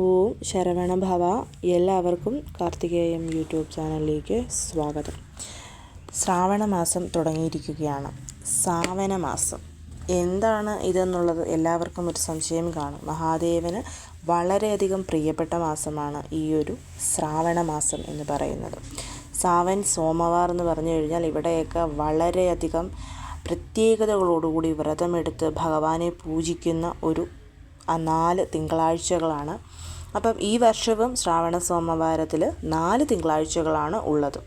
ഓം ശരവണ ഭവ എല്ലാവർക്കും കാർത്തികേയം യൂട്യൂബ് ചാനലിലേക്ക് സ്വാഗതം. ശ്രാവണ മാസം തുടങ്ങിയിരിക്കുകയാണ്. സാവന മാസം എന്താണ് ഇതെന്നുള്ളത് എല്ലാവർക്കും ഒരു സംശയം കാണും. മഹാദേവന് വളരെയധികം പ്രിയപ്പെട്ട മാസമാണ് ഈ ഒരു ശ്രാവണ മാസം എന്ന് പറയുന്നത്. സാവൻ സോമവാർ എന്ന് പറഞ്ഞു കഴിഞ്ഞാൽ ഇവിടെയൊക്കെ വളരെയധികം പ്രത്യേകതകളോടുകൂടി വ്രതമെടുത്ത് ഭഗവാനെ പൂജിക്കുന്ന ഒരു ആ നാല് തിങ്കളാഴ്ചകളാണ്. അപ്പം ഈ വർഷവും ശ്രാവണ സോമവാരത്തിൽ നാല് തിങ്കളാഴ്ചകളാണ് ഉള്ളത്.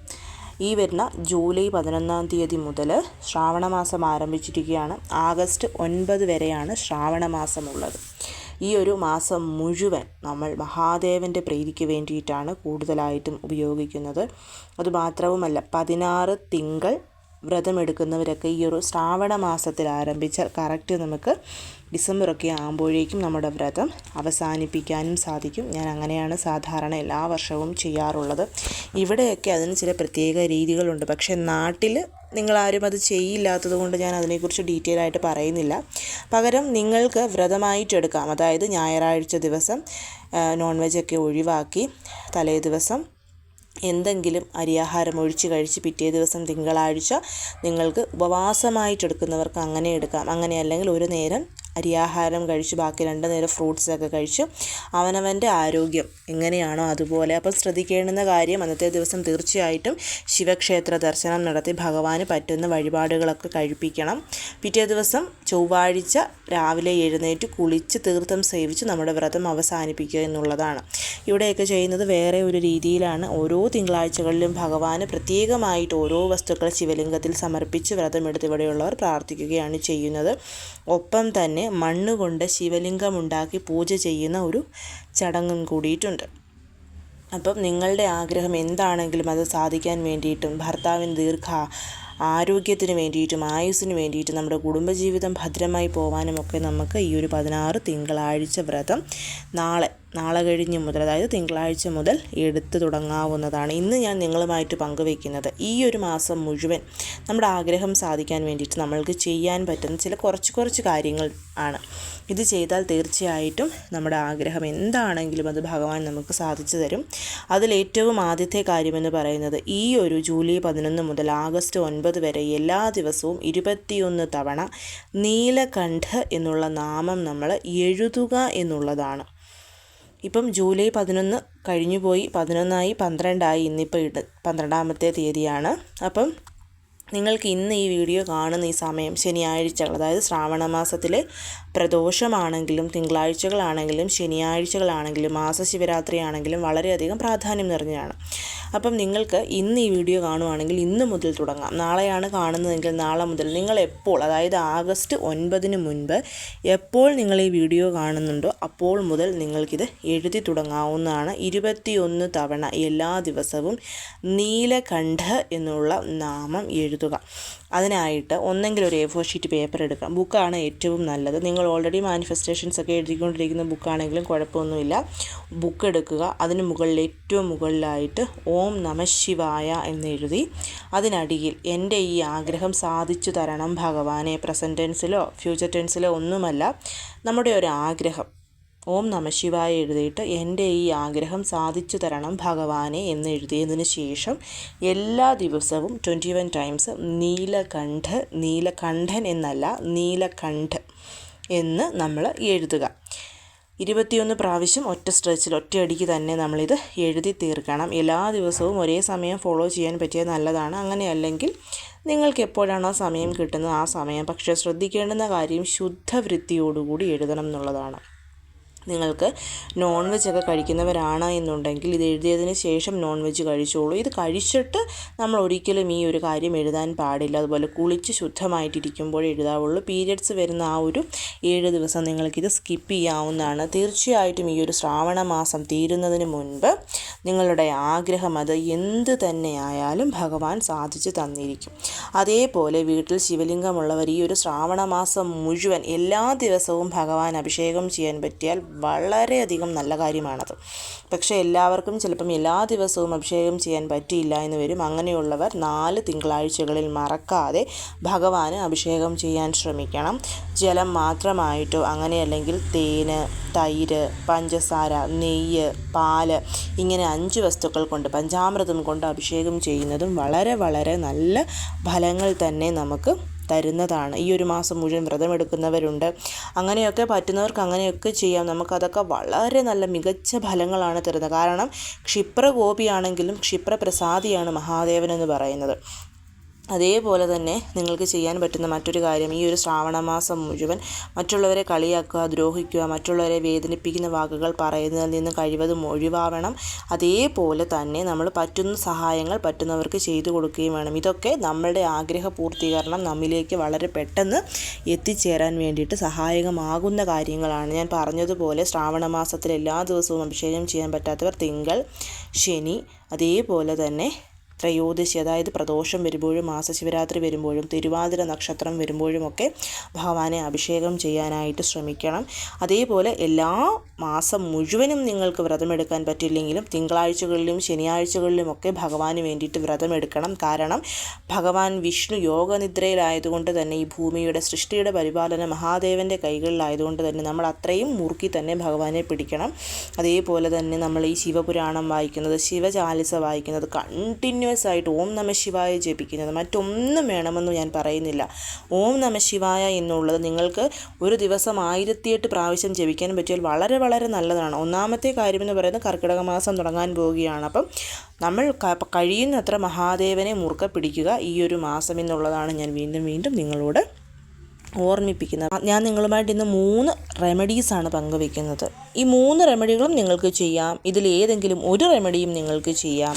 ഈ വരുന്ന ജൂലൈ പതിനൊന്നാം തീയതി മുതൽ ശ്രാവണ മാസം ആരംഭിച്ചിരിക്കുകയാണ്. ആഗസ്റ്റ് ഒൻപത് വരെയാണ് ശ്രാവണ മാസമുള്ളത്. ഈ ഒരു മാസം മുഴുവൻ നമ്മൾ മഹാദേവന്റെ പ്രീതിക്ക് വേണ്ടിയിട്ടാണ് കൂടുതലായിട്ടും ഉപയോഗിക്കുന്നത്. അതുമാത്രവുമല്ല പതിനാറ് തിങ്കൾ വ്രതമെടുക്കുന്നവരൊക്കെ ഈ ഒരു ശ്രാവണ മാസത്തിൽ ആരംഭിച്ചാൽ കറക്റ്റ് നമുക്ക് ഡിസംബറൊക്കെ ആകുമ്പോഴേക്കും നമ്മുടെ വ്രതം അവസാനിപ്പിക്കാനും സാധിക്കും. ഞാൻ അങ്ങനെയാണ് സാധാരണ എല്ലാ വർഷവും ചെയ്യാറുള്ളത്. ഇവിടെയൊക്കെ അതിന് ചില പ്രത്യേക രീതികളുണ്ട്. പക്ഷേ നാട്ടിൽ നിങ്ങളാരും അത് ചെയ്യില്ലാത്തത് കൊണ്ട് ഞാൻ അതിനെക്കുറിച്ച് ഡീറ്റെയിൽ ആയിട്ട് പറയുന്നില്ല. പകരം നിങ്ങൾക്ക് വ്രതമായിട്ടെടുക്കാം അതായത് ഞായറാഴ്ച ദിവസം നോൺ വെജൊക്കെ ഒഴിവാക്കി തലേ ദിവസം എന്തെങ്കിലും അരിയാഹാരം ഒഴിച്ച് കഴിച്ച് പിറ്റേ ദിവസം തിങ്കളാഴ്ച നിങ്ങൾക്ക് ഉപവാസമായിട്ടെടുക്കുന്നവർക്ക് അങ്ങനെ എടുക്കാം. അങ്ങനെ അല്ലെങ്കിൽ ഒരു നേരം അരിയാഹാരം കഴിച്ച് ബാക്കി രണ്ട് നേരം ഫ്രൂട്ട്സൊക്കെ കഴിച്ച്. അവനവന്റെ ആരോഗ്യം എങ്ങനെയാണോ അതുപോലെ. അപ്പം ശ്രദ്ധിക്കേണ്ടുന്ന കാര്യം അന്നത്തെ ദിവസം തീർച്ചയായിട്ടും ശിവക്ഷേത്ര ദർശനം നടത്തി ഭഗവാന് പറ്റുന്ന വഴിപാടുകളൊക്കെ കഴിപ്പിക്കണം. പിറ്റേ ദിവസം ചൊവ്വാഴ്ച രാവിലെ എഴുന്നേറ്റ് കുളിച്ച് തീർത്ഥം സേവിച്ച് നമ്മുടെ വ്രതം അവസാനിപ്പിക്കുക എന്നുള്ളതാണ്. ഇവിടെയൊക്കെ ചെയ്യുന്നത് വേറെ ഒരു രീതിയിലാണ്. ഓരോ തിങ്കളാഴ്ചകളിലും ഭഗവാന് പ്രത്യേകമായിട്ട് ഓരോ വസ്തുക്കൾ ശിവലിംഗത്തിൽ സമർപ്പിച്ച് വ്രതമെടുത്ത് ഇവിടെയുള്ളവർ പ്രാർത്ഥിക്കുകയാണ് ചെയ്യുന്നത്. ഒപ്പം തന്നെ മണ്ണ് കൊണ്ട് ശിവലിംഗമുണ്ടാക്കി പൂജ ചെയ്യുന്ന ഒരു ചടങ്ങും കൂടിയിട്ടുണ്ട്. അപ്പം നിങ്ങളുടെ ആഗ്രഹം എന്താണെങ്കിലും അത് സാധിക്കാൻ വേണ്ടിയിട്ടും ഭർത്താവിന് ദീർഘ ആരോഗ്യത്തിന് വേണ്ടിയിട്ടും ആയുസ്സിന് വേണ്ടിയിട്ടും നമ്മുടെ കുടുംബജീവിതം ഭദ്രമായി പോകാനുമൊക്കെ നമുക്ക് ഈ ഒരു പതിനാറ് തിങ്കളാഴ്ച വ്രതം നാളെ നാളെ കഴിഞ്ഞ് മുതൽ അതായത് തിങ്കളാഴ്ച മുതൽ എടുത്തു തുടങ്ങാവുന്നതാണ്. ഇന്ന് ഞാൻ നിങ്ങളുമായിട്ട് പങ്കുവയ്ക്കുന്നത് ഈ ഒരു മാസം മുഴുവൻ നമ്മുടെ ആഗ്രഹം സാധിക്കാൻ വേണ്ടിയിട്ട് നമ്മൾക്ക് ചെയ്യാൻ പറ്റുന്ന ചില കുറച്ച് കുറച്ച് കാര്യങ്ങൾ ആണ്. ഇത് ചെയ്താൽ തീർച്ചയായിട്ടും നമ്മുടെ ആഗ്രഹം എന്താണെങ്കിലും അത് ഭഗവാൻ നമുക്ക് സാധിച്ചു തരും. അതിലേറ്റവും ആദ്യത്തെ കാര്യമെന്ന് പറയുന്നത് ഈ ഒരു ജൂലൈ പതിനൊന്ന് മുതൽ ആഗസ്റ്റ് ഒൻപത് വരെ എല്ലാ ദിവസവും ഇരുപത്തിയൊന്ന് തവണ നീലകണ്ഠ എന്നുള്ള നാമം നമ്മൾ എഴുതുക എന്നുള്ളതാണ്. ഇപ്പം ജൂലൈ പതിനൊന്ന് കഴിഞ്ഞു പോയി പതിനൊന്നായി പന്ത്രണ്ടായി ഇന്നിപ്പോൾ ഇട പന്ത്രണ്ടാമത്തെ തീയതിയാണ്. അപ്പം നിങ്ങൾക്ക് ഇന്ന് ഈ വീഡിയോ കാണുന്ന ഈ സമയം ശനിയാഴ്ചകൾ അതായത് ശ്രാവണ മാസത്തിലെ പ്രദോഷമാണെങ്കിലും തിങ്കളാഴ്ചകളാണെങ്കിലും ശനിയാഴ്ചകളാണെങ്കിലും മാസശിവരാത്രി ആണെങ്കിലും വളരെയധികം പ്രാധാന്യം നിറഞ്ഞതാണ്. അപ്പം നിങ്ങൾക്ക് ഇന്ന് ഈ വീഡിയോ കാണുവാണെങ്കിൽ ഇന്ന് മുതൽ തുടങ്ങാം. നാളെയാണ് കാണുന്നതെങ്കിൽ നാളെ മുതൽ നിങ്ങൾ എപ്പോൾ അതായത് ആഗസ്റ്റ് ഒൻപതിന് മുൻപ് എപ്പോൾ നിങ്ങൾ ഈ വീഡിയോ കാണുന്നുണ്ടോ അപ്പോൾ മുതൽ നിങ്ങൾക്കിത് എഴുതി തുടങ്ങാവുന്നതാണ്. ഇരുപത്തിയൊന്ന് തവണ എല്ലാ ദിവസവും നീലകണ്ഠ എന്നുള്ള നാമം എഴുതുക. അതിനായിട്ട് ഒന്നെങ്കിൽ ഒരു എ ഫോർ ഷീറ്റ് പേപ്പർ എടുക്കാം ബുക്കാണ് ഏറ്റവും നല്ലത്. നിങ്ങൾ ഓൾറെഡി മാനിഫെസ്റ്റേഷൻസ് ഒക്കെ എഴുതിക്കൊണ്ടിരിക്കുന്ന ബുക്കാണെങ്കിലും കുഴപ്പമൊന്നുമില്ല. ബുക്ക് എടുക്കുക. അതിന് മുകളിൽ ഏറ്റവും മുകളിലായിട്ട് ഓം നമശിവായ എന്നെഴുതി. അതിനടിയിൽ എന്റെ ഈ ആഗ്രഹം സാധിച്ചു തരണം ഭഗവാനെ. പ്രസന്റ് ടെൻസിലോ ഫ്യൂച്ചർ ടെൻസിലോ ഒന്നുമല്ല. നമ്മുടെ ഒരു ആഗ്രഹം. ഓം നമശിവായ എഴുതിയിട്ട് എന്റെ ഈ ആഗ്രഹം സാധിച്ചു തരണം ഭഗവാനെ എന്ന് എഴുതിയതിന് ശേഷം എല്ലാ ദിവസവും twenty one times Neelakantha Neelakanthan എന്നല്ല നീലകണ്ഠ് എന്ന് നമ്മൾ എഴുതുക. ഇരുപത്തിയൊന്ന് പ്രാവശ്യം ഒറ്റ സ്ട്രെച്ചിൽ ഒറ്റയടിക്ക് തന്നെ നമ്മളിത് എഴുതി തീർക്കണം. എല്ലാ ദിവസവും ഒരേ സമയം ഫോളോ ചെയ്യാൻ പറ്റിയത് നല്ലതാണ്. അങ്ങനെയല്ലെങ്കിൽ നിങ്ങൾക്ക് എപ്പോഴാണോ സമയം കിട്ടുന്നത് ആ സമയം. പക്ഷേ ശ്രദ്ധിക്കേണ്ടുന്ന കാര്യം ശുദ്ധവൃത്തിയോടുകൂടി എഴുതണം എന്നുള്ളതാണ്. നിങ്ങൾക്ക് നോൺ വെജ് ഒക്കെ കഴിക്കുന്നവരാണ് എന്നുണ്ടെങ്കിൽ ഇത് എഴുതിയതിന് ശേഷം നോൺ വെജ് കഴിച്ചോളൂ. ഇത് കഴിച്ചിട്ട് നമ്മൾ ഒരിക്കലും ഈ ഒരു കാര്യം എഴുതാൻ പാടില്ല. അതുപോലെ കുളിച്ച് ശുദ്ധമായിട്ടിരിക്കുമ്പോൾ എഴുതാവുള്ളൂ. പീരിയഡ്സ് വരുന്ന ആ ഒരു ഏഴ് ദിവസം നിങ്ങൾക്കിത് സ്കിപ്പ് ചെയ്യാവുന്നതാണ്. തീർച്ചയായിട്ടും ഈ ഒരു ശ്രാവണ മാസം തീരുന്നതിന് മുൻപ് നിങ്ങളുടെ ആഗ്രഹം അത് എന്ത് തന്നെയായാലും ഭഗവാൻ സാധിച്ചു തന്നിരിക്കും. അതേപോലെ വീട്ടിൽ ശിവലിംഗമുള്ളവർ ഈ ഒരു ശ്രാവണ മാസം മുഴുവൻ എല്ലാ ദിവസവും ഭഗവാൻ അഭിഷേകം ചെയ്യാൻ പറ്റിയാൽ വളരെയധികം നല്ല കാര്യമാണത്. പക്ഷേ എല്ലാവർക്കും ചിലപ്പം എല്ലാ ദിവസവും അഭിഷേകം ചെയ്യാൻ പറ്റിയില്ല എന്ന് വരും. അങ്ങനെയുള്ളവർ നാല് തിങ്കളാഴ്ചകളിൽ മറക്കാതെ ഭഗവാന് അഭിഷേകം ചെയ്യാൻ ശ്രമിക്കണം. ജലം മാത്രമായിട്ടോ അങ്ങനെയല്ലെങ്കിൽ തേന് തൈര് പഞ്ചസാര നെയ്യ് പാൽ ഇങ്ങനെ അഞ്ച് വസ്തുക്കൾ കൊണ്ട് പഞ്ചാമൃതം കൊണ്ട് അഭിഷേകം ചെയ്യുന്നതും വളരെ വളരെ നല്ല ഫലങ്ങൾ തന്നെ നമുക്ക് തരുന്നതാണ്. ഈ ഒരു മാസം മുഴുവൻ വ്രതമെടുക്കുന്നവരുണ്ട്. അങ്ങനെയൊക്കെ പറ്റുന്നവർക്ക് അങ്ങനെയൊക്കെ ചെയ്യാം. നമുക്കതൊക്കെ വളരെ നല്ല മികച്ച ഫലങ്ങളാണ് തരുന്നത്. കാരണം ക്ഷിപ്രഗോപിയാണെങ്കിലും ക്ഷിപ്രപ്രസാദിയാണ് മഹാദേവൻ എന്ന് പറയുന്നത്. അതേപോലെ തന്നെ നിങ്ങൾക്ക് ചെയ്യാൻ പറ്റുന്ന മറ്റൊരു കാര്യം ഈ ഒരു ശ്രാവണ മാസം മുഴുവൻ മറ്റുള്ളവരെ കളിയാക്കുക ദ്രോഹിക്കുക മറ്റുള്ളവരെ വേദനിപ്പിക്കുന്ന വാക്കുകൾ പറയുന്നതിൽ നിന്ന് കഴിവതും ഒഴിവാവണം. അതേപോലെ തന്നെ നമ്മൾ പറ്റുന്ന സഹായങ്ങൾ പറ്റുന്നവർക്ക് ചെയ്തു കൊടുക്കുകയും വേണം. ഇതൊക്കെ നമ്മളുടെ ആഗ്രഹ പൂർത്തീകരണം നമ്മിലേക്ക് വളരെ പെട്ടെന്ന് എത്തിച്ചേരാൻ വേണ്ടിയിട്ട് സഹായകമാകുന്ന കാര്യങ്ങളാണ്. ഞാൻ പറഞ്ഞതുപോലെ ശ്രാവണ മാസത്തിൽ എല്ലാ ദിവസവും അഭിഷേകം ചെയ്യാൻ പറ്റാത്തവർ തിങ്കൾ ശനി അതേപോലെ തന്നെ ത്രയോദശി അതായത് പ്രദോഷം വരുമ്പോഴും മാസശിവരാത്രി വരുമ്പോഴും തിരുവാതിര നക്ഷത്രം വരുമ്പോഴുമൊക്കെ ഭഗവാനെ അഭിഷേകം ചെയ്യാനായിട്ട് ശ്രമിക്കണം. അതേപോലെ എല്ലാ മാസം മുഴുവനും നിങ്ങൾക്ക് വ്രതമെടുക്കാൻ പറ്റില്ലെങ്കിലും തിങ്കളാഴ്ചകളിലും ശനിയാഴ്ചകളിലുമൊക്കെ ഭഗവാന് വേണ്ടിയിട്ട് വ്രതമെടുക്കണം. കാരണം ഭഗവാൻ വിഷ്ണു യോഗനിദ്രയിലായതുകൊണ്ട് തന്നെ ഈ ഭൂമിയുടെ സൃഷ്ടിയുടെ പരിപാലന മഹാദേവന്റെ കൈകളിലായതുകൊണ്ട് തന്നെ നമ്മൾ അത്രയും മുറുക്കി തന്നെ ഭഗവാനെ പിടിക്കണം. അതേപോലെ തന്നെ നമ്മൾ ഈ ശിവപുരാണം വായിക്കുന്നത് ശിവചാലിസ വായിക്കുന്നത് കണ്ടിന്യൂ കണ്ടിന്യൂസ് ആയിട്ട് ഓം നമ ശിവായ ജപിക്കുന്നത്. മറ്റൊന്നും വേണമെന്ന് ഞാൻ പറയുന്നില്ല. ഓം നമ ശിവായ എന്നുള്ളത് നിങ്ങൾക്ക് ഒരു ദിവസം ആയിരത്തിയെട്ട് പ്രാവശ്യം ജപിക്കാൻ പറ്റിയാൽ വളരെ വളരെ നല്ലതാണ്. ഒന്നാമത്തെ കാര്യമെന്ന് പറയുന്നത് കർക്കിടക മാസം തുടങ്ങാൻ പോവുകയാണ്. അപ്പം നമ്മൾ കഴിയുന്നത്ര മഹാദേവനെ മുറുക്ക പിടിക്കുക ഈ ഒരു മാസം എന്നുള്ളതാണ് ഞാൻ വീണ്ടും വീണ്ടും നിങ്ങളോട് ഓർമ്മിപ്പിക്കുന്നത്. ഞാൻ നിങ്ങളുമായിട്ട് ഇന്ന് മൂന്ന് റെമഡീസാണ് പങ്കുവെക്കുന്നത്. ഈ മൂന്ന് റെമഡികളും നിങ്ങൾക്ക് ചെയ്യാം. ഇതിൽ ഏതെങ്കിലും ഒരു റെമഡിയും നിങ്ങൾക്ക് ചെയ്യാം.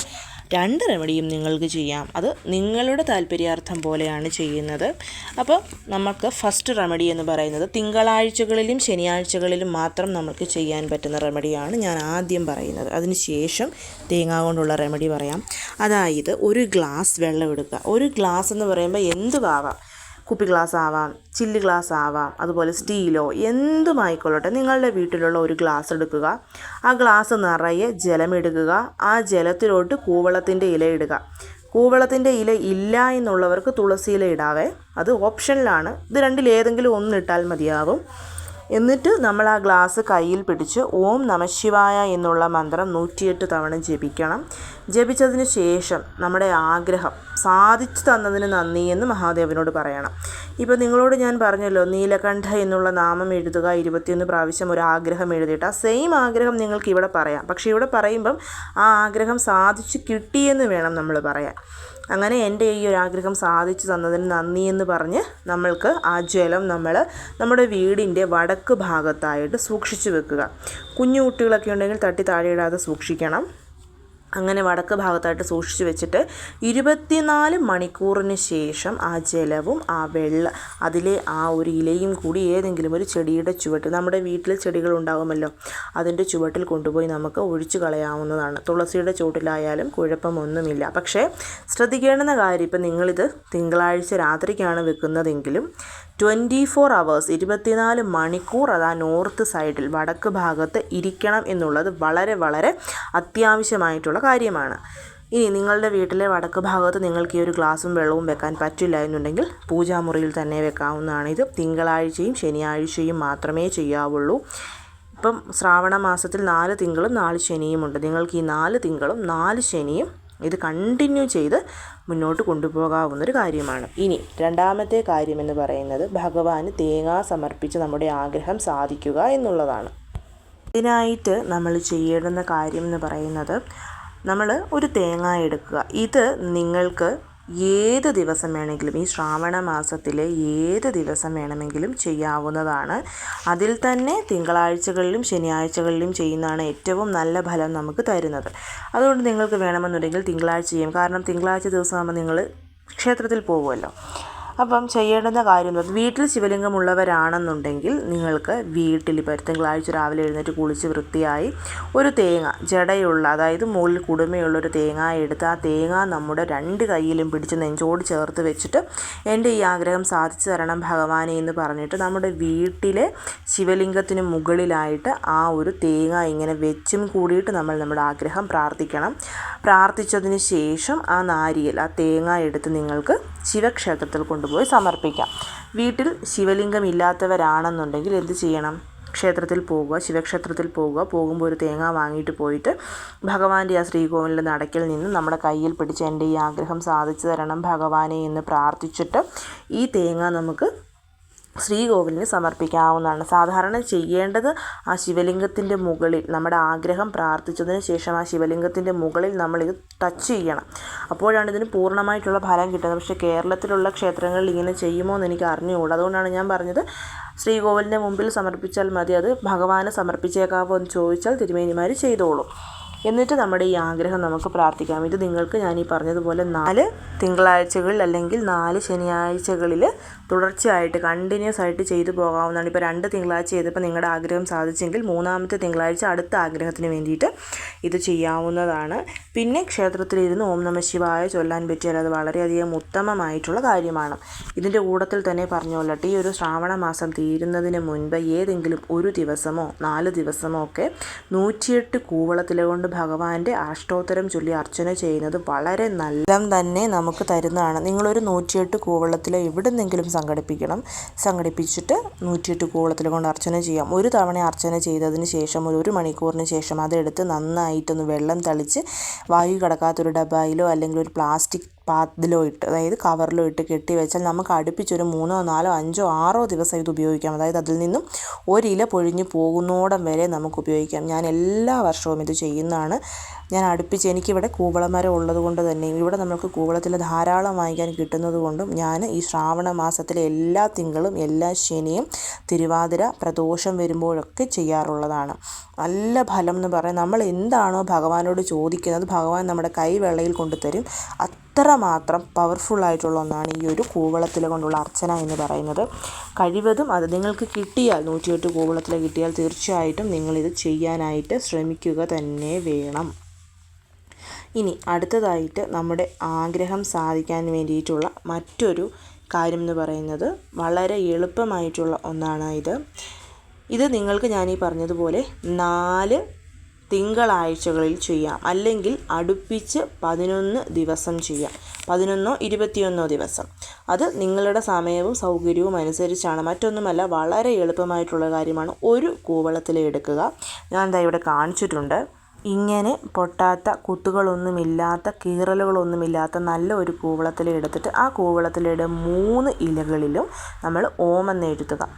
രണ്ട് റെമഡിയും നിങ്ങൾക്ക് ചെയ്യാം. അത് നിങ്ങളുടെ താല്പര്യാർത്ഥം പോലെയാണ് ചെയ്യുന്നത്. അപ്പോൾ നമുക്ക് ഫസ്റ്റ് റെമഡി എന്ന് പറയുന്നത് തിങ്കളാഴ്ചകളിലും ശനിയാഴ്ചകളിലും മാത്രം നമുക്ക് ചെയ്യാൻ പറ്റുന്ന റെമഡിയാണ് ഞാൻ ആദ്യം പറയുന്നത്. അതിന് ശേഷം തേങ്ങ കൊണ്ടുള്ള റെമഡി പറയാം. അതായത് ഒരു ഗ്ലാസ് വെള്ളം എടുക്കുക. ഒരു ഗ്ലാസ് എന്ന് പറയുമ്പോൾ എന്തുകാവാം കുപ്പി ഗ്ലാസ് ആവാം ചില്ല് ഗ്ലാസ് ആവാം അതുപോലെ സ്റ്റീലോ എന്തുമായിക്കൊള്ളട്ടെ നിങ്ങളുടെ വീട്ടിലുള്ള ഒരു ഗ്ലാസ് എടുക്കുക. ആ ഗ്ലാസ് നിറയെ ജലമെടുക്കുക ആ ജലത്തിലോട്ട് കൂവളത്തിന്റെ ഇല ഇടുക. കൂവളത്തിന്റെ ഇല ഇല്ല എന്നുള്ളവർക്ക് തുളസി ഇല ഇടാവേ. അത് ഓപ്ഷനിലാണ്. ഇത് രണ്ടിലേതെങ്കിലും ഒന്നിട്ടാൽ മതിയാവും. എന്നിട്ട് നമ്മൾ ആ ഗ്ലാസ് കയ്യിൽ പിടിച്ച് ഓം നമശിവായ എന്നുള്ള മന്ത്രം നൂറ്റിയെട്ട് തവണ ജപിക്കണം. ജപിച്ചതിന് ശേഷം നമ്മുടെ ആഗ്രഹം സാധിച്ചു തന്നതിന് നന്ദി എന്ന് മഹാദേവനോട് പറയണം. ഇപ്പോൾ നിങ്ങളോട് ഞാൻ പറഞ്ഞല്ലോ നീലകണ്ഠ എന്നുള്ള നാമം എഴുതുക ഇരുപത്തിയൊന്ന് പ്രാവശ്യം ഒരു ആഗ്രഹം എഴുതിയിട്ട്. ആ സെയിം ആഗ്രഹം നിങ്ങൾക്ക് ഇവിടെ പറയാം. പക്ഷേ ഇവിടെ പറയുമ്പം ആ ആഗ്രഹം സാധിച്ചു കിട്ടിയെന്ന് വേണം നമ്മൾ പറയാൻ. അങ്ങനെ എന്റെ ഈ ഒരു ആഗ്രഹം സാധിച്ചു തന്നതിന് നന്ദി എന്ന് പറഞ്ഞ് നമ്മൾക്ക് ആ ജലം നമ്മൾ നമ്മുടെ വീടിന്റെ വടക്ക് ഭാഗത്തായിട്ട് സൂക്ഷിച്ചു വെക്കുക. കുഞ്ഞു കുട്ടികളൊക്കെ ഉണ്ടെങ്കിൽ തട്ടി താഴെയിടാതെ സൂക്ഷിക്കണം. അങ്ങനെ വടക്ക് ഭാഗത്തായിട്ട് സൂക്ഷിച്ചു വെച്ചിട്ട് ഇരുപത്തിനാല് മണിക്കൂറിന് ശേഷം ആ ജലവും ആ വെള്ള അതിലെ ആ ഒരു ഇലയും കൂടി ഏതെങ്കിലും ഒരു ചെടിയുടെ ചുവട്ടിൽ നമ്മുടെ വീട്ടിൽ ചെടികൾ ഉണ്ടാകുമല്ലോ അതിന്റെ ചുവട്ടിൽ കൊണ്ടുപോയി നമുക്ക് ഒഴിച്ചു കളയാവുന്നതാണ്. തുളസിയുടെ ചുവട്ടിലായാലും കുഴപ്പമൊന്നുമില്ല. പക്ഷേ ശ്രദ്ധിക്കേണ്ടുന്ന കാര്യം ഇപ്പം നിങ്ങളിത് തിങ്കളാഴ്ച രാത്രിക്കാണ് വെക്കുന്നതെങ്കിലും ട്വന്റി ഫോർ അവേഴ്സ് ഇരുപത്തിനാല് മണിക്കൂർ അത് ആ നോർത്ത് സൈഡിൽ വടക്ക് ഭാഗത്ത് ഇരിക്കണം എന്നുള്ളത് വളരെ വളരെ അത്യാവശ്യമായിട്ടുള്ള കാര്യമാണ്. ഇനി നിങ്ങളുടെ വീട്ടിലെ വടക്ക് ഭാഗത്ത് നിങ്ങൾക്ക് ഈ ഒരു ഗ്ലാസും വെള്ളവും വെക്കാൻ പറ്റില്ല എന്നുണ്ടെങ്കിൽ പൂജാമുറിയിൽ തന്നെ വെക്കാവുന്നതാണ് ഇത്. തിങ്കളാഴ്ചയും ശനിയാഴ്ചയും മാത്രമേ ചെയ്യാവുള്ളൂ. ഇപ്പം ശ്രാവണ മാസത്തിൽ നാല് തിങ്കളും നാല് ശനിയുമുണ്ട് നിങ്ങൾക്ക് ഈ നാല് തിങ്കളും നാല് ശനിയും ഇത് കണ്ടിന്യൂ ചെയ്ത് മുന്നോട്ട് കൊണ്ടുപോകാവുന്നൊരു കാര്യമാണ്. ഇനി രണ്ടാമത്തെ കാര്യമെന്ന് പറയുന്നത് ഭഗവാന് തേങ്ങ സമർപ്പിച്ച് നമ്മുടെ ആഗ്രഹം സാധിക്കുക എന്നുള്ളതാണ്. ഇതിനായിട്ട് നമ്മൾ ചെയ്യേണ്ടുന്ന കാര്യം എന്ന് പറയുന്നത് നമ്മൾ ഒരു തേങ്ങ എടുക്കുക. ഇത് നിങ്ങൾക്ക് ഏത് ദിവസം വേണമെങ്കിലും ഈ ശ്രാവണ മാസത്തിലെ ഏത് ദിവസം വേണമെങ്കിലും ചെയ്യാവുന്നതാണ്. അതിൽ തന്നെ തിങ്കളാഴ്ചകളിലും ശനിയാഴ്ചകളിലും ചെയ്യുന്നതാണ് ഏറ്റവും നല്ല ഫലം നമുക്ക് തരുന്നത്. അതുകൊണ്ട് നിങ്ങൾക്ക് വേണമെന്നുണ്ടെങ്കിൽ തിങ്കളാഴ്ച ചെയ്യും. കാരണം തിങ്കളാഴ്ച ദിവസമാകുമ്പോൾ നിങ്ങൾ ക്ഷേത്രത്തിൽ പോകുമല്ലോ. അപ്പം ചെയ്യേണ്ടുന്ന കാര്യം എന്ന് ശിവലിംഗം വീട്ടിൽ ശിവലിംഗമുള്ളവരാണെന്നുണ്ടെങ്കിൽ നിങ്ങൾക്ക് വീട്ടിൽ ഇപ്പോൾ തിങ്കളാഴ്ച രാവിലെ എഴുന്നേറ്റ് കുളിച്ച് വൃത്തിയായി ഒരു തേങ്ങ ജടയുള്ള അതായത് മുകളിൽ കുടുമയുള്ള ഒരു തേങ്ങ എടുത്ത് ആ തേങ്ങ നമ്മുടെ രണ്ട് കൈയിലും പിടിച്ച് നെഞ്ചോട് ചേർത്ത് വെച്ചിട്ട് എന്റെ ഈ ആഗ്രഹം സാധിച്ചു തരണം ഭഗവാനെ എന്ന് പറഞ്ഞിട്ട് നമ്മുടെ വീട്ടിലെ ശിവലിംഗത്തിന് മുകളിലായിട്ട് ആ ഒരു തേങ്ങ ഇങ്ങനെ വെച്ചും കൂടിയിട്ട് നമ്മൾ നമ്മുടെ ആഗ്രഹം പ്രാർത്ഥിക്കണം. പ്രാർത്ഥിച്ചതിന് ശേഷം ആ നാരിയൽ ആ തേങ്ങ എടുത്ത് നിങ്ങൾക്ക് ശിവക്ഷേത്രത്തിൽ കൊണ്ടുപോയി സമർപ്പിക്കാം. വീട്ടിൽ ശിവലിംഗം ഇല്ലാത്തവരാണെന്നുണ്ടെങ്കിൽ എന്ത് ചെയ്യണം? ക്ഷേത്രത്തിൽ പോവുക ശിവക്ഷേത്രത്തിൽ പോവുക പോകുമ്പോൾ ഒരു തേങ്ങ വാങ്ങിയിട്ട് പോയിട്ട് ഭഗവാന്റെ ആ ശ്രീകോവിലിന്റെ നടക്കിൽ നിന്ന് നമ്മുടെ കയ്യിൽ പിടിച്ച് എന്റെ ഈ ആഗ്രഹം സാധിച്ചു തരണം ഭഗവാനെ എന്ന് പ്രാർത്ഥിച്ചിട്ട് ഈ തേങ്ങ നമുക്ക് ശ്രീകോവിലിന് സമർപ്പിക്കാവുന്നതാണ്. സാധാരണ ചെയ്യേണ്ടത് ആ ശിവലിംഗത്തിന്റെ മുകളിൽ നമ്മുടെ ആഗ്രഹം പ്രാർത്ഥിച്ചതിന് ശേഷം ആ ശിവലിംഗത്തിന്റെ മുകളിൽ നമ്മളിത് ടച്ച് ചെയ്യണം. അപ്പോഴാണ് ഇതിന് പൂർണമായിട്ടുള്ള ഫലം കിട്ടുന്നത്. പക്ഷേ കേരളത്തിലുള്ള ക്ഷേത്രങ്ങളിൽ ഇങ്ങനെ ചെയ്യുമോ എന്ന് എനിക്ക് അറിഞ്ഞുകൂടാ. അതുകൊണ്ടാണ് ഞാൻ പറഞ്ഞത് ശ്രീകോവിലിന്റെ മുമ്പിൽ സമർപ്പിച്ചാൽ മതി അത് ഭഗവാന് സമർപ്പിച്ചേക്കാവോ എന്ന് ചോദിച്ചാൽ തിരുമേനിമാർ ചെയ്തോളും. എന്നിട്ട് നമ്മുടെ ഈ ആഗ്രഹം നമുക്ക് പ്രാർത്ഥിക്കാം. ഇത് നിങ്ങൾക്ക് ഞാൻ ഈ പറഞ്ഞതുപോലെ നാല് തിങ്കളാഴ്ചകളിൽ അല്ലെങ്കിൽ നാല് ശനിയാഴ്ചകളിൽ തുടർച്ചയായിട്ട് കണ്ടിന്യൂസ് ആയിട്ട് ചെയ്തു പോകാവുന്നതാണ്. ഇപ്പോൾ രണ്ട് തിങ്കളാഴ്ച ചെയ്തപ്പോൾ നിങ്ങളുടെ ആഗ്രഹം സാധിച്ചെങ്കിൽ മൂന്നാമത്തെ തിങ്കളാഴ്ച അടുത്ത ആഗ്രഹത്തിന് വേണ്ടിയിട്ട് ഇത് ചെയ്യാവുന്നതാണ്. പിന്നെ ക്ഷേത്രത്തിലിരുന്ന് ഓം നമ ശിവായ ചൊല്ലാൻ പറ്റിയാൽ അത് വളരെയധികം ഉത്തമമായിട്ടുള്ള കാര്യമാണ്. ഇതിന്റെ കൂടത്തിൽ തന്നെ പറഞ്ഞുകൊള്ളട്ടെ ഈ ഒരു ശ്രാവണ മാസം തീരുന്നതിന് മുൻപ് ഏതെങ്കിലും ഒരു ദിവസമോ നാല് ദിവസമോ ഒക്കെ നൂറ്റിയെട്ട് കൂവളത്തിലെ കൊണ്ട് ഭഗവാന്റെ അഷ്ടോത്തരം ചൊല്ലി അർച്ചന ചെയ്യുന്നത് വളരെ നല്ല തന്നെ നമുക്ക് തരുന്നതാണ്. നിങ്ങളൊരു നൂറ്റിയെട്ട് കൂവളത്തിൽ എവിടെന്നെങ്കിലും സംഘടിപ്പിക്കണം. സംഘടിപ്പിച്ചിട്ട് നൂറ്റിയെട്ട് കൂവളത്തിൽ കൊണ്ട് അർച്ചന ചെയ്യാം. ഒരു തവണ അർച്ചന ചെയ്തതിന് ശേഷം ഒരു ഒരു മണിക്കൂറിന് ശേഷം അതെടുത്ത് നന്നായിട്ടൊന്ന് വെള്ളം തളിച്ച് വായു കടക്കാത്തൊരു ഡബായിലോ അല്ലെങ്കിൽ ഒരു പ്ലാസ്റ്റിക് പാത്തിലോ ഇട്ട് അതായത് കവറിലോ ഇട്ട് കെട്ടി വെച്ചാൽ നമുക്ക് അടുപ്പിച്ചൊരു മൂന്നോ നാലോ അഞ്ചോ ആറോ ദിവസം ഇത് ഉപയോഗിക്കാം. അതായത് അതിൽ നിന്നും ഒരില പൊഴിഞ്ഞ് പോകുന്നോടം വരെ നമുക്ക് ഉപയോഗിക്കാം. ഞാൻ എല്ലാ വർഷവും ഇത് ചെയ്യുന്നതാണ്. ഞാൻ അടുപ്പിച്ച് എനിക്കിവിടെ കൂവളമരം ഉള്ളത് കൊണ്ട് തന്നെ ഇവിടെ നമുക്ക് കൂവളത്തിൽ ധാരാളം വാങ്ങിക്കാൻ കിട്ടുന്നത് കൊണ്ടും ഞാൻ ഈ ശ്രാവണ മാസത്തിലെ എല്ലാ തിങ്കളും എല്ലാ ശനിയും തിരുവാതിര പ്രദോഷം വരുമ്പോഴൊക്കെ ചെയ്യാറുള്ളതാണ്. നല്ല ഫലം എന്ന് പറയാൻ നമ്മൾ എന്താണോ ഭഗവാനോട് ചോദിക്കുന്നത് ഭഗവാൻ നമ്മുടെ കൈവെള്ളയിൽ കൊണ്ടുതരും. അത്രമാത്രം പവർഫുൾ ആയിട്ടുള്ള ഒന്നാണ് ഈ ഒരു കൂവളത്തിൽ കൊണ്ടുള്ള അർച്ചന എന്ന് പറയുന്നത്. കഴിവതും അത് നിങ്ങൾക്ക് കിട്ടിയാൽ നൂറ്റിയെട്ട് കൂവളത്തിൽ കിട്ടിയാൽ തീർച്ചയായിട്ടും നിങ്ങളിത് ചെയ്യാനായിട്ട് ശ്രമിക്കുക തന്നെ വേണം. ഇനി അടുത്തതായിട്ട് നമ്മുടെ ആഗ്രഹം സാധിക്കാൻ വേണ്ടിയിട്ടുള്ള മറ്റൊരു കാര്യം എന്ന് പറയുന്നത് വളരെ എളുപ്പമായിട്ടുള്ള ഒന്നാണ് ഇത്. ഇത് നിങ്ങൾക്ക് ഞാൻ ഈ പറഞ്ഞതുപോലെ നാല് തിങ്കളാഴ്ചകളിൽ ചെയ്യാം. അല്ലെങ്കിൽ അടുപ്പിച്ച് പതിനൊന്ന് ദിവസം ചെയ്യാം. പതിനൊന്നോ ഇരുപത്തിയൊന്നോ ദിവസം. അത് നിങ്ങളുടെ സമയവും സൗകര്യവും അനുസരിച്ചാണ്. മറ്റൊന്നുമല്ല വളരെ എളുപ്പമായിട്ടുള്ള കാര്യമാണ് ഒരു കൂവളത്തിൽ എടുക്കുക. ഞാൻ എന്താ ഇവിടെ കാണിച്ചിട്ടുണ്ട്. ഇങ്ങനെ പൊട്ടാത്ത കുത്തുകളൊന്നുമില്ലാത്ത കീറലുകളൊന്നുമില്ലാത്ത നല്ല ഒരു കൂവളത്തിൽ എടുത്തിട്ട് ആ കൂവളത്തിലെ മൂന്ന് ഇലകളിലും നമ്മൾ ഓമെന്ന് എഴുതുക.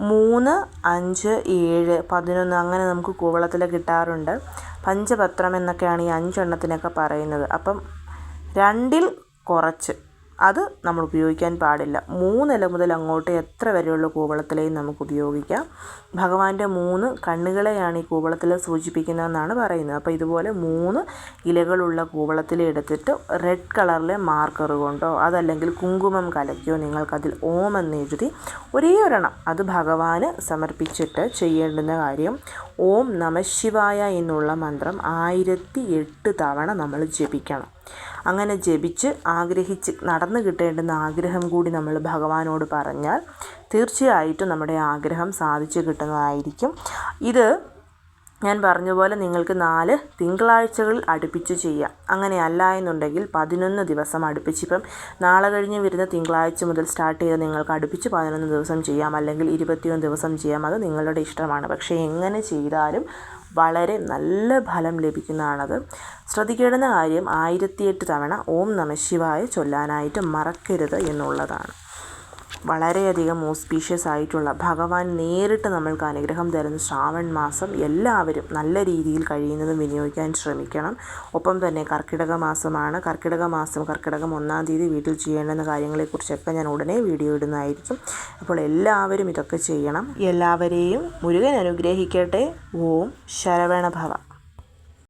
മൂന്ന് അഞ്ച് ഏഴ് പതിനൊന്ന് അങ്ങനെ നമുക്ക് കൂവളത്തിൽ കിട്ടാറുണ്ട്. പഞ്ചപത്രം എന്നൊക്കെയാണ് ഈ അഞ്ചെണ്ണത്തിനൊക്കെ പറയുന്നത്. അപ്പം രണ്ടിൽ കുറച്ച്. അത് നമ്മൾ ഉപയോഗിക്കാൻ പാടില്ല. മൂന്നില മുതൽ അങ്ങോട്ട് എത്ര വരെയുള്ള കൂവളത്തിലേയും നമുക്ക് ഉപയോഗിക്കാം. ഭഗവാന്റെ മൂന്ന് കണ്ണുകളെയാണ് ഈ കൂവളത്തിൽ സൂചിപ്പിക്കുന്നതെന്നാണ് പറയുന്നത്. അപ്പോൾ ഇതുപോലെ മൂന്ന് ഇലകളുള്ള കൂവളത്തിൽ എടുത്തിട്ട് റെഡ് കളറിലെ മാർക്കർ കൊണ്ടോ അതല്ലെങ്കിൽ കുങ്കുമം കലക്കിയോ നിങ്ങൾക്കതിൽ ഓം എന്ന് എഴുതി ഒരേ ഒരെണ്ണം അത് ഭഗവാന് സമർപ്പിച്ചിട്ട് ചെയ്യേണ്ടുന്ന കാര്യം ഓം നമശിവായ എന്നുള്ള മന്ത്രം ആയിരത്തി എട്ട് തവണ നമ്മൾ ജപിക്കണം. അങ്ങനെ ജപിച്ച് ആഗ്രഹിച്ച് നടന്നു കിട്ടേണ്ടുന്ന ആഗ്രഹം കൂടി നമ്മൾ ഭഗവാനോട് പറഞ്ഞാൽ തീർച്ചയായിട്ടും നമ്മുടെ ആഗ്രഹം സാധിച്ചു കിട്ടുന്നതായിരിക്കും. ഇത് ഞാൻ പറഞ്ഞ പോലെ നിങ്ങൾക്ക് നാല് തിങ്കളാഴ്ചകളിൽ അടുപ്പിച്ച് ചെയ്യാം. അങ്ങനെ അല്ല എന്നുണ്ടെങ്കിൽ പതിനൊന്ന് ദിവസം അടുപ്പിച്ച് ഇപ്പം നാളെ കഴിഞ്ഞ് വരുന്ന തിങ്കളാഴ്ച മുതൽ സ്റ്റാർട്ട് ചെയ്ത് നിങ്ങൾക്ക് അടുപ്പിച്ച് പതിനൊന്ന് ദിവസം ചെയ്യാം. അല്ലെങ്കിൽ ഇരുപത്തിയൊന്ന് ദിവസം ചെയ്യാം. അത് നിങ്ങളുടെ ഇഷ്ടമാണ്. പക്ഷേ എങ്ങനെ ചെയ്താലും വളരെ നല്ല ഫലം ലഭിക്കുന്നതാണത്. ശ്രദ്ധിക്കേണ്ടുന്ന കാര്യം ആയിരത്തിയെട്ട് തവണ ഓം നമ ശിവായ ചൊല്ലാനായിട്ട് മറക്കരുത് എന്നുള്ളതാണ്. വളരെയധികം ഓസ്പീഷ്യസ് ആയിട്ടുള്ള ഭഗവാൻ നേരിട്ട് നമ്മൾക്ക് അനുഗ്രഹം തരുന്ന ശ്രാവൺ മാസം എല്ലാവരും നല്ല രീതിയിൽ കഴിയുന്നതും വിനിയോഗിക്കാൻ ശ്രമിക്കണം. ഒപ്പം തന്നെ കർക്കിടക മാസമാണ്. കർക്കിടക മാസം കർക്കിടകം ഒന്നാം തീയതി വീട്ടിൽ ചെയ്യേണ്ടുന്ന കാര്യങ്ങളെക്കുറിച്ചൊക്കെ ഞാൻ ഉടനെ വീഡിയോ ഇടുന്നതായിരിക്കും. അപ്പോൾ എല്ലാവരും ഇതൊക്കെ ചെയ്യണം. എല്ലാവരെയും മുരുകൻ അനുഗ്രഹിക്കട്ടെ. ഓം ശരവണഭവ.